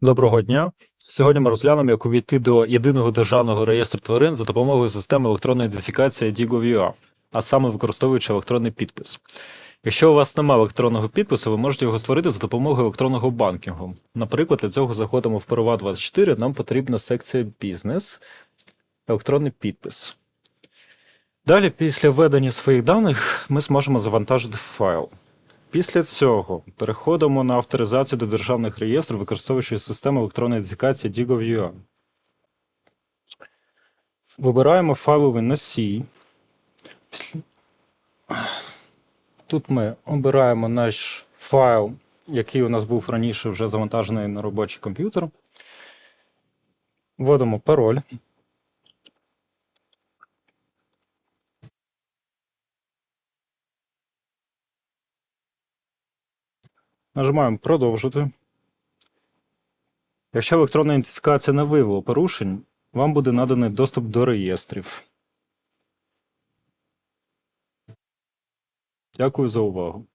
Доброго дня. Сьогодні ми розглянемо, як увійти до єдиного державного реєстру тварин за допомогою системи електронної ідентифікації DIGO-VR, а саме використовуючи електронний підпис. Якщо у вас немає електронного підпису, ви можете його створити за допомогою електронного банкінгу. Наприклад, для цього заходимо в Перова 24, нам потрібна секція бізнес, електронний підпис. Далі, після введення своїх даних, ми зможемо завантажити файл. Після цього переходимо на авторизацію до державних реєстрів, використовуючи систему електронної ідентифікації DIGO-VR. Вибираємо файловий носій. Тут ми обираємо наш файл, який у нас був раніше вже завантажений на робочий комп'ютер. Вводимо пароль. Нажимаємо продовжити. Якщо електронна ідентифікація не виявила порушень, вам буде наданий доступ до реєстрів. Дякую за увагу.